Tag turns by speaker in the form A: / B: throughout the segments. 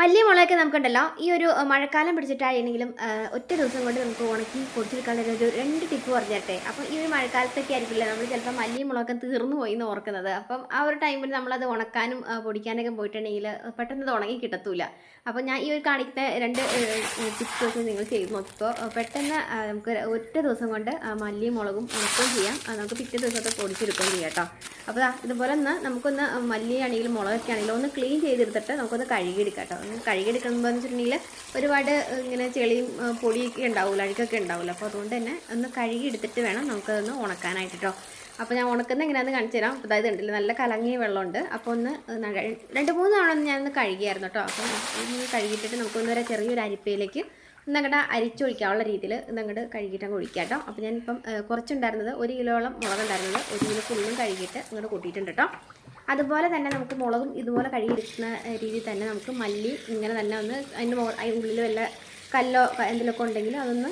A: മല്ലിയ മുളകൊക്കെ നമുക്കുണ്ടല്ലോ. ഈ ഒരു മഴക്കാലം പിടിച്ചിട്ടായിരുന്നെങ്കിലും ഒറ്റ ദിവസം കൊണ്ട് നമുക്ക് ഉണക്കി പൊടിച്ചെടുക്കാനുള്ള ഒരു രണ്ട് ടിപ്പ് പറഞ്ഞു തരട്ടെ അപ്പം ഈ ഒരു മഴക്കാലത്തൊക്കെ ആയിരിക്കില്ല നമ്മൾ ചിലപ്പോൾ മല്ലി മുളകൊക്കെ തീർന്നു പോയി എന്ന് ഓർക്കുന്നത്. അപ്പം ആ ഒരു ടൈമിൽ നമ്മളത് ഉണക്കാനും പൊടിക്കാനൊക്കെ പോയിട്ടുണ്ടെങ്കിൽ പെട്ടെന്ന് അത് ഉണങ്ങി കിട്ടത്തൂല. അപ്പോൾ ഞാൻ ഈ ഒരു കാണിക്കുന്ന രണ്ട് ടിപ്സ് ഒക്കെ നിങ്ങൾ ചെയ്ത് നോക്കിപ്പോൾ പെട്ടെന്ന് നമുക്ക് ഒറ്റ ദിവസം കൊണ്ട് മല്ലി മുളകും ഉണക്കുകയും ചെയ്യാം. നമുക്ക് പിറ്റേ ദിവസത്തെ പൊടിച്ചെടുക്കുകയും ചെയ്യാം കേട്ടോ. അപ്പോൾ ഇതുപോലെ ഒന്ന് നമുക്കൊന്ന് മല്ലിയാണെങ്കിലും മുളകൊക്കെ ആണെങ്കിലും ഒന്ന് ക്ലീൻ ചെയ്തെടുത്തിട്ട് നമുക്കൊന്ന് കഴുകിയെടുക്കാം കേട്ടോ. ഒന്ന് കഴുകിയെടുക്കുമ്പോൾ എന്ന് വെച്ചിട്ടുണ്ടെങ്കിൽ ഒരുപാട് ഇങ്ങനെ ചെളിയും പൊടിയൊക്കെ ഉണ്ടാവില്ല അഴുക്കൊക്കെ ഉണ്ടാവില്ല അപ്പോൾ അതുകൊണ്ട് തന്നെ ഒന്ന് കഴുകി എടുത്തിട്ട് വേണം നമുക്കതൊന്ന് ഉണക്കാനായിട്ട് കേട്ടോ അപ്പോൾ ഞാൻ ഉണക്കുന്ന എങ്ങനെയാണെന്ന് കാണിച്ചു തരാം. അപ്പോൾ അതായത് ഉണ്ടല്ലോ നല്ല കലങ്ങിയ വെള്ളമുണ്ട്. അപ്പോൾ ഒന്ന് രണ്ട് മൂന്ന് തവണ ഒന്ന് ഞാനൊന്ന് കഴുകിയായിരുന്നു കേട്ടോ. അപ്പം ഒന്ന് കഴുകിയിട്ടിട്ട് നമുക്കൊന്ന് ഒരു ചെറിയൊരു അരിപ്പയിലേക്ക് ഒന്നങ്ങടെ അരിച്ചൊഴിക്കാനുള്ള രീതിയിൽ ഇതങ്ങോട്ട് കഴുകിയിട്ട് അങ്ങ് ഒഴിക്കാം കേട്ടോ. അപ്പോൾ ഞാനിപ്പം കുറച്ചുണ്ടായിരുന്നത് ഒരു കിലോളം മുളകുണ്ടായിരുന്നത്. ഒരു കിലോ ഫുള്ളും കഴുകിയിട്ട് ഇങ്ങോട്ട് കൂട്ടിയിട്ടുണ്ട് കേട്ടോ. അതുപോലെ തന്നെ നമുക്ക് മുളകും ഇതുപോലെ കഴുകിയിരിക്കുന്ന രീതിയിൽ തന്നെ നമുക്ക് മല്ലി ഇങ്ങനെ തന്നെ ഒന്ന് അതിന്റെ അതിന്റെ ഉള്ളിൽ വല്ല കല്ലോ എന്തെങ്കിലുമൊക്കെ ഉണ്ടെങ്കിൽ അതൊന്ന്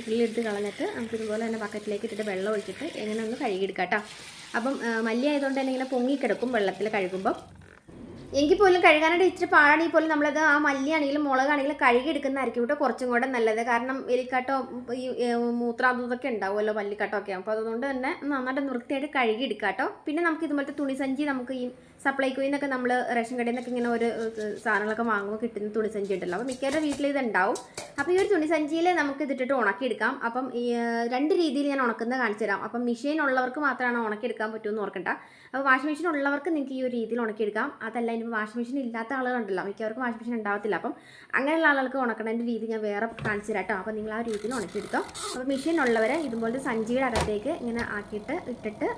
A: ഉള്ളിലെടുത്ത് കളഞ്ഞിട്ട് നമുക്ക് ഇതുപോലെ തന്നെ ബക്കറ്റിലേക്ക് ഇട്ടിട്ട് വെള്ളം ഒഴിച്ചിട്ട് എങ്ങനെ ഒന്ന് കഴുകിയെടുക്കാം കേട്ടോ. അപ്പം മല്ലി ആയതുകൊണ്ട് തന്നെ ഇങ്ങനെ പൊങ്ങിക്കിടക്കും വെള്ളത്തിൽ കഴുകുമ്പോൾ എങ്കിൽ പോലും കഴുകാനായിട്ട് ഇച്ചിരി പാടാണെങ്കിൽ പോലും നമ്മളത് ആ മല്ലിയാണെങ്കിലും മുളകാണെങ്കിലും കഴുകിയെടുക്കുന്നതായിരിക്കും. കേട്ടോ കുറച്ചും കൂടെ നല്ലത്. കാരണം എലിക്കാട്ടോ ഈ മൂത്രാതൊക്കെ ഉണ്ടാവുമല്ലോ മല്ലിക്കാട്ടോ ഒക്കെ അപ്പോൾ അതുകൊണ്ട് തന്നെ നന്നായിട്ട് വൃത്തിയായിട്ട് കഴുകിയെടുക്കാം കേട്ടോ പിന്നെ നമുക്ക് ഇതുപോലത്തെ തുണിസഞ്ചി നമുക്ക് ഈ സപ്ലൈക്കോയിൽ നിന്നൊക്കെ നമ്മൾ റേഷൻ കടയിൽ നിന്നൊക്കെ ഇങ്ങനെ ഒരു സാധനങ്ങളൊക്കെ വാങ്ങുമ്പോൾ കിട്ടുന്ന തുണിസഞ്ചി ഉണ്ടല്ലോ. അപ്പോൾ മിക്കവരുടെ വീട്ടിൽ ഇതുണ്ടാവും. അപ്പോൾ ഈ ഒരു തുണിസഞ്ചിയിൽ നമുക്ക് ഇതിട്ടിട്ട് ഉണക്കിയെടുക്കാം. അപ്പം രണ്ട് രീതിയിൽ ഞാൻ ഉണക്കുന്നത് കാണിച്ചു തരാം. അപ്പം മെഷീൻ ഉള്ളവർക്ക് മാത്രമാണ് ഉണക്കിയെടുക്കാൻ പറ്റുമെന്ന് ഓർക്കണ്ട. അപ്പോൾ വാഷിംഗ് മെഷീൻ ഉള്ളവർക്ക് നിങ്ങൾക്ക് ഈ ഒരു രീതിയിൽ ഉണക്കിയെടുക്കാം. അതല്ല ഇനി വാഷിംഗ് മെഷീൻ ഇല്ലാത്ത ആളുകളുണ്ടല്ലോ മിക്കവർക്ക് വാഷിംഗ് മെഷീൻ ഉണ്ടാവത്തില്ല. അപ്പം അങ്ങനെയുള്ള ആളുകൾക്ക് ഉണക്കണതിന്റെ രീതി ഞാൻ വേറെ കാണിച്ചു തരാട്ടോ അപ്പോൾ നിങ്ങൾ ആ രീതിയിൽ ഉണക്കിയെടുത്തോ. അപ്പോൾ മെഷീൻ ഉള്ളവരെ ഇതുപോലത്തെ സഞ്ചിയുടെ അകത്തേക്ക് ഇങ്ങനെ ആക്കിയിട്ട് ഇട്ടിട്ട്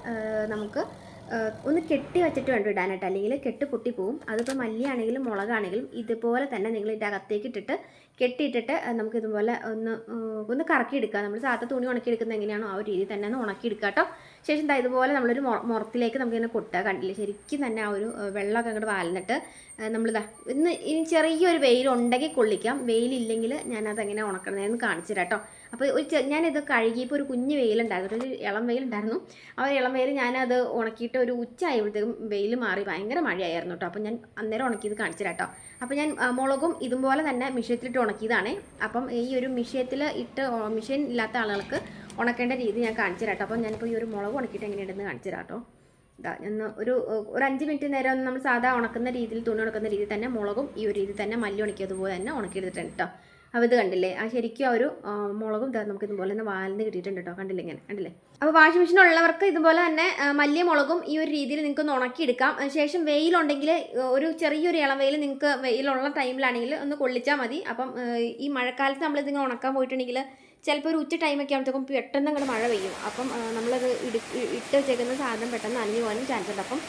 A: നമുക്ക് ഒന്ന് കെട്ടി വെച്ചിട്ട് വേണം ഇടാനായിട്ട്? അല്ലെങ്കിൽ കെട്ട് പൊട്ടിപ്പോവും അതിപ്പോൾ മല്ലിയാണെങ്കിലും മുളകാണെങ്കിലും ഇതുപോലെ തന്നെ നിങ്ങൾ ഇതിന്റെ അകത്തേക്ക് ഇട്ടിട്ട് കെട്ടിയിട്ടിട്ട് നമുക്ക് ഇതുപോലെ ഒന്ന് ഒന്ന് കറക്കിയെടുക്കുക നമ്മൾ സാധാരണ തുണി ഉണക്കിയെടുക്കുന്നത് എങ്ങനെയാണോ ആ ഒരു രീതിയിൽ തന്നെ ഒന്ന് ഉണക്കിയെടുക്കുക കേട്ടോ. ശേഷം ദാ ഇതുപോലെ നമ്മളൊരു മുറത്തിലേക്ക് മുറത്തിലേക്ക് നമുക്കിങ്ങനെ കൊട്ടുക കണ്ടില്ലേ? ശരിക്കും തന്നെ ആ ഒരു വെള്ളമൊക്കെ അങ്ങോട്ട് വാലിനിട്ട് നമ്മളിതാ ഇന്ന് ഇനി ചെറിയൊരു വെയിലുണ്ടെങ്കിൽ കൊള്ളിക്കാം. വെയിലില്ലെങ്കിൽ ഞാനത് എങ്ങനെ ഉണക്കണമെന്ന് കാണിച്ചു തരാം കേട്ടോ. അപ്പോൾ ഒരു ഞാനിത് കഴുകിയപ്പോൾ ഒരു കുഞ്ഞ് വെയിലുണ്ടായിരുന്നു ഒരു ഇളം വെയിലുണ്ടായിരുന്നു. ആ ഒരു ഇളം വെയിൽ ഞാനത് ഉണക്കിയിട്ട് ഒരു ഉച്ച ആയപ്പോഴത്തേക്കും വെയിൽ മാറി ഭയങ്കര മഴയായിരുന്നു കേട്ടോ അപ്പോൾ ഞാൻ അന്നേരം ഉണക്കിയത് കാണിച്ചു കേട്ടോ അപ്പോൾ ഞാൻ മുളകും ഇതുപോലെ തന്നെ മിഷ്യത്തിലിട്ട് ഉണക്കിയതാണ്. അപ്പം ഈ ഒരു മിഷ്യത്തിൽ ഇട്ട് മിഷീൻ ഇല്ലാത്ത ആളുകൾക്ക് ഉണക്കേണ്ട രീതി ഞാൻ കാണിച്ചു കേട്ടോ അപ്പം ഞാനിപ്പോൾ ഈ ഒരു മുളക് ഉണക്കിയിട്ട് എങ്ങനെയുണ്ടെന്ന് കാണിച്ചു കേട്ടോ ഇതാ ഞാൻ ഒരു ഒരു അഞ്ച് മിനിറ്റ് നേരം നമ്മൾ സാധാ ഉണക്കുന്ന രീതിയിൽ തുണി ഉണക്കുന്ന രീതിയിൽ തന്നെ മുളകും ഈ ഒരു രീതിയിൽ തന്നെ മല്ലി ഉണക്കിയതുപോലെ തന്നെ ഉണക്കിയെടുത്തിട്ടുണ്ട് കേട്ടോ അപ്പോൾ ഇത് കണ്ടില്ലേ? ആ ശരിക്കും ആ ഒരു മുളകും നമുക്ക് ഇതുപോലെ തന്നെ വാലിന് കിട്ടിയിട്ടുണ്ട് കേട്ടോ കണ്ടില്ലേ ഇങ്ങനെ? കണ്ടില്ലേ? അപ്പോൾ വാഷിംഗ് മെഷീൻ ഉള്ളവർക്ക് ഇതുപോലെ തന്നെ മല്ലിയ മുളകും ഈ ഒരു രീതിയിൽ നിങ്ങൾക്ക് ഒന്ന് ഉണക്കിയെടുക്കാം ശേഷം വെയിലുണ്ടെങ്കിൽ ഒരു ചെറിയൊരു ഇളം വെയിൽ നിങ്ങൾക്ക് വെയിലുള്ള ടൈമിലാണെങ്കിൽ ഒന്ന് കൊള്ളിച്ചാൽ മതി. അപ്പം ഈ മഴക്കാലത്ത് നമ്മളിതിങ്ങനെ ഉണക്കാൻ പോയിട്ടുണ്ടെങ്കിൽ ചിലപ്പോൾ ഒരു ഉച്ച ടൈമൊക്കെ ആകുമ്പോഴത്തേക്കും പെട്ടെന്ന് അങ്ങോട്ട് മഴ പെയ്യും. അപ്പം നമ്മളത് ഇടി ഇട്ട് വെച്ചേക്കുന്ന സാധനം പെട്ടെന്ന് നനഞ്ഞു പോകാനും ചാൻസ് ഉണ്ട്. അപ്പം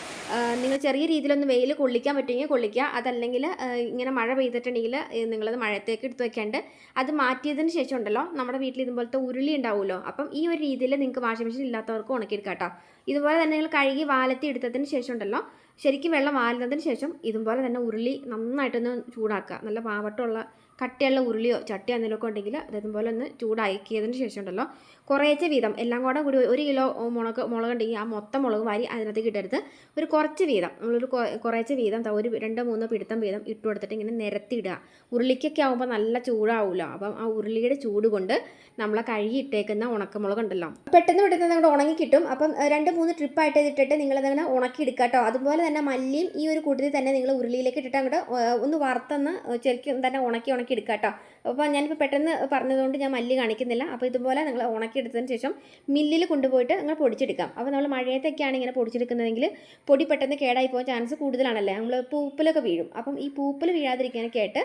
A: നിങ്ങൾ ചെറിയ രീതിയിലൊന്ന് വെയിൽ കൊള്ളിക്കാൻ പറ്റുമെങ്കിൽ കൊള്ളിക്കുക. അതല്ലെങ്കിൽ ഇങ്ങനെ മഴ പെയ്തിട്ടുണ്ടെങ്കിൽ നിങ്ങളത് മഴത്തേക്ക് എടുത്ത് വെക്കേണ്ട. അത് മാറ്റിയതിന് ശേഷം ഉണ്ടല്ലോ നമ്മുടെ വീട്ടിൽ ഇതുപോലത്തെ ഉരുളി ഉണ്ടാവുമല്ലോ. അപ്പം ഈ ഒരു രീതിയിൽ നിങ്ങൾക്ക് വാഷിംഗ് മെഷീൻ ഇല്ലാത്തവർക്ക് ഉണക്കിയെടുക്കാം കേട്ടോ. ഇതുപോലെ തന്നെ നിങ്ങൾ കഴുകി വാലത്തി എടുത്തതിന് ശേഷം ഉണ്ടല്ലോ ശരിക്കും വെള്ളം വാലുന്നതിന് ശേഷം ഇതുപോലെ തന്നെ ഉരുളി നന്നായിട്ടൊന്ന് ചൂടാക്കുക. നല്ല പാവട്ടമുള്ള കട്ടിയുള്ള ഉരുളിയോ ചട്ടിയോ എന്തെങ്കിലുമൊക്കെ ഉണ്ടെങ്കിൽ അതേപോലെ ഒന്ന് ചൂടാക്കിയതിന് ശേഷം ഉണ്ടല്ലോ കുറേശ്ശെ വീതം എല്ലാം കൂടെ കൂടി ഒരു കിലോ മുളക് മുളക് ഉണ്ടെങ്കിൽ ആ മൊത്തം മുളക് വാരി അതിനകത്തേക്ക് ഇട്ടെടുത്ത് ഒരു കുറച്ച് വീതം നമ്മളൊരു കുറേശ്ശെ വീതം ഒരു രണ്ടോ മൂന്നോ പിടുത്തം വീതം ഇട്ട് കൊടുത്തിട്ട് ഇങ്ങനെ നിരത്തിയിടുക ഉരുളിക്കൊക്കെ ആകുമ്പോൾ നല്ല ചൂടാവുമല്ലോ അപ്പം ആ ഉരുളിയുടെ ചൂട് കൊണ്ട് നമ്മളെ കഴുകി ഇട്ടേക്കുന്ന ഉണക്കമുളക് ഉണ്ടല്ലോ. പെട്ടെന്ന് പെട്ടെന്ന് അങ്ങോട്ട് ഉണങ്ങി കിട്ടും. അപ്പം രണ്ട് മൂന്ന് ട്രിപ്പായിട്ട് ഇട്ടിട്ട് നിങ്ങളതങ്ങനെ ഉണക്കി എടുക്കുക കേട്ടോ അതുപോലെ തന്നെ മല്ലിയും ഈ ഒരു കൂട്ടത്തിൽ തന്നെ നിങ്ങൾ ഉരുളിയിലേക്ക് ഇട്ടിട്ട് അങ്ങോട്ട് ഒന്ന് വറുത്തൊന്ന് ശരിക്കും തന്നെ ഉണക്കി ഉണക്കി എടുക്കുക കേട്ടോ അപ്പോൾ ഞാനിപ്പോൾ പെട്ടെന്ന് പറഞ്ഞതുകൊണ്ട് ഞാൻ മല്ലി കാണിക്കുന്നില്ല. അപ്പോൾ ഇതുപോലെ നിങ്ങൾ ഉണക്കിയെടുത്തതിന് ശേഷം മില്ലിൽ കൊണ്ടുപോയിട്ട് നിങ്ങൾ പൊടിച്ചെടുക്കാം. അപ്പോൾ നമ്മൾ മഴയത്തൊക്കെയാണ് ഇങ്ങനെ പൊടിച്ചെടുക്കുന്നതെങ്കിൽ പൊടി പെട്ടെന്ന് കേടായി പോകാൻ ചാൻസ് കൂടുതലാണല്ലേ? നമ്മൾ പൂപ്പലൊക്കെ വീഴും. അപ്പം ഈ പൂപ്പൽ വീഴാതിരിക്കാനൊക്കെ ആയിട്ട്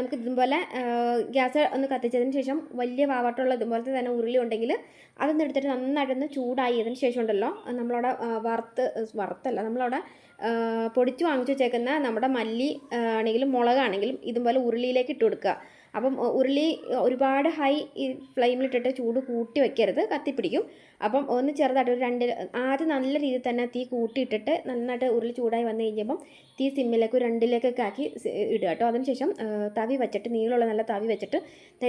A: നമുക്ക് ഇതുപോലെ ഗ്യാസ് ഒന്ന് കത്തിച്ചതിന് ശേഷം വലിയ വാവാട്ടുള്ള ഇതുപോലത്തെ തന്നെ ഉരുളി ഉണ്ടെങ്കിൽ അതൊന്ന് എടുത്തിട്ട് നന്നായിട്ടൊന്ന് ചൂടായതിന് ശേഷം ഉണ്ടല്ലോ നമ്മളവിടെ വറുത്ത് വറുത്തല്ല നമ്മളവിടെ പൊടിച്ച് വാങ്ങിച്ചു വെച്ചേക്കുന്ന നമ്മുടെ മല്ലി ആണെങ്കിലും മുളകാണെങ്കിലും ഇതുപോലെ ഉരുളിയിലേക്ക് ഇട്ട് കൊടുക്കുക. അപ്പം ഉരുളി ഒരുപാട് ഹൈ ഫ്ലെയിമിലിട്ടിട്ട് ചൂട് കൂട്ടി വെക്കരുത് കത്തിപ്പിടിക്കും. അപ്പം ഒന്ന് ചെറുതായിട്ട് ഒരു രണ്ട് ആദ്യം നല്ല രീതിയിൽ തന്നെ തീ കൂട്ടിയിട്ടിട്ട് നന്നായിട്ട് ഉരുളി ചൂടായി വന്നു കഴിഞ്ഞപ്പം തീ സിമ്മിലേക്ക് രണ്ടിലേക്കൊക്കെ ആക്കി ഇടുക കേട്ടോ. അതിനുശേഷം തവി വെച്ചിട്ട് നീളമുള്ള നല്ല തവി വെച്ചിട്ട്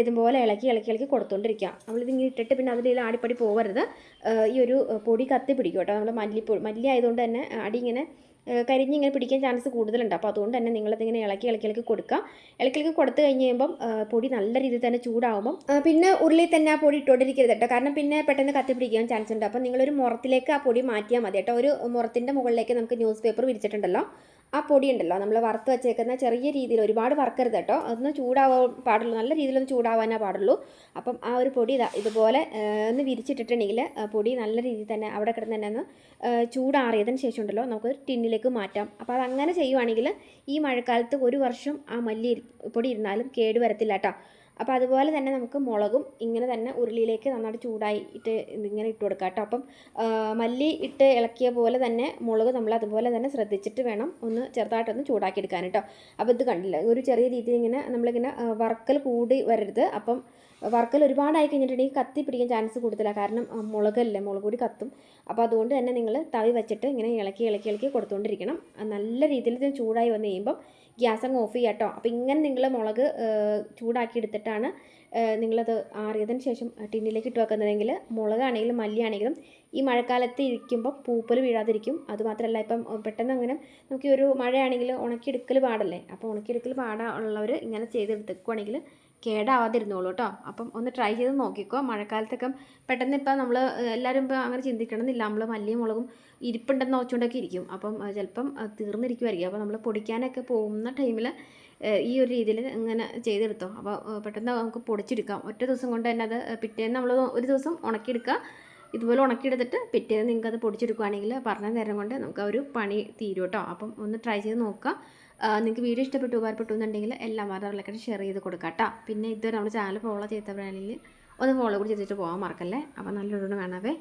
A: ഇതുപോലെ ഇളക്കി ഇളക്കി ഇളക്കി നമ്മൾ നമ്മളിതിങ്ങനെ ഇട്ടിട്ട് പിന്നെ അതിൽ ആടിപ്പടി പോകരുത് ഈ ഒരു പൊടി കത്തി പിടിക്കും കേട്ടോ നമ്മൾ മല്ലിപ്പൊടി മല്ലി ആയതുകൊണ്ട് തന്നെ അടി ഇങ്ങനെ കരിഞ്ഞിങ്ങനെ പിടിക്കാൻ ചാൻസ് കൂടുതലുണ്ട്. അപ്പോൾ അതുകൊണ്ട് തന്നെ നിങ്ങളതിങ്ങനെ ഇളക്കി ഇളക്കി ഇളക്കി കൊടുക്കുക ഇളക്കി ഇളക്കി കൊടുത്തു കഴിഞ്ഞ് കഴിയുമ്പം പൊടി നല്ല രീതിയിൽ തന്നെ ചൂടാവുമ്പം പിന്നെ ഉരുളിയിൽ തന്നെ ആ പൊടി ഇട്ടുകൊണ്ടിരിക്കരുത് കേട്ടോ. കാരണം പിന്നെ പെട്ടെന്ന് കത്തിപ്പിടിക്കാൻ ചാൻസ് ഉണ്ട്. അപ്പോൾ നിങ്ങളൊരു മുറത്തിലേക്ക് ആ പൊടി മാറ്റിയാൽ മതി കേട്ടോ. ഒരു മുറത്തിന്റെ മുകളിലേക്ക് നമുക്ക് ന്യൂസ് പേപ്പർ വിരിച്ചിട്ടുണ്ടല്ലോ. ആ പൊടി ഉണ്ടല്ലോ നമ്മൾ വറുത്ത് വെച്ചേക്കുന്ന ചെറിയ രീതിയിൽ ഒരുപാട് വറുക്കരുത് കേട്ടോ. അതൊന്ന് ചൂടാവാൻ പാടുള്ളൂ നല്ല രീതിയിലൊന്ന് ചൂടാവാനേ പാടുള്ളൂ. അപ്പം ആ ഒരു പൊടി ഇതാ ഇതുപോലെ ഒന്ന് വിരിച്ചിട്ടിട്ടുണ്ടെങ്കിൽ പൊടി നല്ല രീതിയിൽ തന്നെ അവിടെ കിടന്ന് തന്നെ ഒന്ന് ചൂടാറിയതിന് ശേഷം ഉണ്ടല്ലോ നമുക്ക് ടിന്നിലേക്ക് മാറ്റാം. അപ്പോൾ അതങ്ങനെ ചെയ്യുവാണെങ്കിൽ ഈ മഴക്കാലത്ത് ഒരു വർഷം ആ മല്ലി പൊടി ഇരുന്നാലും കേടുവരത്തില്ല കേട്ടോ. അപ്പോൾ അതുപോലെ തന്നെ നമുക്ക് മുളകും ഇങ്ങനെ തന്നെ ഉരുളിയിലേക്ക് നന്നായിട്ട് ചൂടായിട്ട് ഇങ്ങനെ ഇട്ട് കൊടുക്കാം കേട്ടോ. അപ്പം മല്ലി ഇട്ട് ഇളക്കിയ പോലെ തന്നെ മുളക് നമ്മൾ അതുപോലെ തന്നെ ശ്രദ്ധിച്ചിട്ട് വേണം ഒന്ന് ചെറുതായിട്ടൊന്ന് ചൂടാക്കി എടുക്കാൻ കേട്ടോ. അപ്പോൾ ഇത് കണ്ടില്ല? ഒരു ചെറിയ രീതിയിൽ ഇങ്ങനെ നമ്മളിങ്ങനെ വറക്കൽ കൂടി വരരുത്. അപ്പം വറക്കൽ ഒരുപാടായി കഴിഞ്ഞിട്ടുണ്ടെങ്കിൽ കത്തി പിടിക്കാൻ ചാൻസ് കൂടുതലാണ് കാരണം മുളകല്ലേ മുളക് കൂടി കത്തും. അപ്പോൾ അതുകൊണ്ട് തന്നെ നിങ്ങൾ തവി വെച്ചിട്ട് ഇങ്ങനെ ഇളക്കി ഇളക്കി ഇളക്കി കൊടുത്തുകൊണ്ടിരിക്കണം നല്ല രീതിയിൽ ഇത് ചൂടായി വന്നു കഴിയുമ്പം ഗ്യാസ് അങ്ങ് ഓഫ് ചെയ്യാം കേട്ടോ അപ്പോൾ ഇങ്ങനെ നിങ്ങൾ മുളക് ചൂടാക്കി എടുത്തിട്ടാണ് നിങ്ങളത് ആറിയതിന് ശേഷം ടിന്നിലേക്ക് ഇട്ട് വെക്കുന്നതെങ്കിൽ മുളകാണെങ്കിലും മല്ലിയാണെങ്കിലും ഈ മഴക്കാലത്ത് ഇരിക്കുമ്പോൾ പൂപ്പൽ വീഴാതിരിക്കും. അതുമാത്രമല്ല ഇപ്പം പെട്ടെന്ന് അങ്ങനെ നമുക്ക് ഒരു മഴയാണെങ്കിൽ ഉണക്കിയെടുക്കൽ പാടല്ലേ? അപ്പോൾ ഉണക്കിയെടുക്കൽ പാടാനുള്ളവർ ഇങ്ങനെ ചെയ്തെടുത്തേക്കുവാണെങ്കിൽ കേടാവാതിരുന്നോളൂ കേട്ടോ അപ്പം ഒന്ന് ട്രൈ ചെയ്ത് നോക്കിക്കോ. മഴക്കാലത്തൊക്കെ പെട്ടെന്ന് ഇപ്പം നമ്മൾ എല്ലാവരും ഇപ്പം അങ്ങനെ ചിന്തിക്കണമെന്നില്ല. നമ്മൾ മല്ലിയും മുളകും ഇരിപ്പുണ്ടെന്ന് നോച്ചുകൊണ്ടൊക്കെ ഇരിക്കും അപ്പം ചിലപ്പം തീർന്നിരിക്കുമായിരിക്കും അപ്പോൾ നമ്മൾ പൊടിക്കാനൊക്കെ പോകുന്ന ടൈമിൽ ഈ ഒരു രീതിയിൽ ഇങ്ങനെ ചെയ്തെടുത്തോ. അപ്പോൾ പെട്ടെന്ന് നമുക്ക് പൊടിച്ചെടുക്കാം. ഒറ്റ ദിവസം കൊണ്ട് തന്നെ അത് പിറ്റേന്ന് നമ്മൾ ഒരു ദിവസം ഉണക്കിയെടുക്കുക. ഇതുപോലെ ഉണക്കിയെടുത്തിട്ട് പിറ്റേന്ന് നിങ്ങൾക്കത് പൊടിച്ചെടുക്കുകയാണെങ്കിൽ പറഞ്ഞ നേരം കൊണ്ട് നമുക്ക് ആ ഒരു പണി തീരും കേട്ടോ അപ്പം ഒന്ന് ട്രൈ ചെയ്ത് നോക്കുക. നിങ്ങൾക്ക് വീഡിയോ ഇഷ്ടപ്പെട്ടു ഉപകാരപ്പെട്ടു എന്നുണ്ടെങ്കിൽ എല്ലാം മാതാപിതാക്കളെ ഷെയർ ചെയ്ത് കൊടുക്കാം കേട്ടോ. പിന്നെ ഇതുവരെ നമ്മൾ ചാനൽ ഫോളോ ചെയ്തവരാണെങ്കിൽ ഒന്ന് ഫോളോ കൂടി ചെയ്തിട്ട് പോകാൻ മറക്കല്ലേ? അപ്പോൾ നല്ലൊരു കാണാവേ.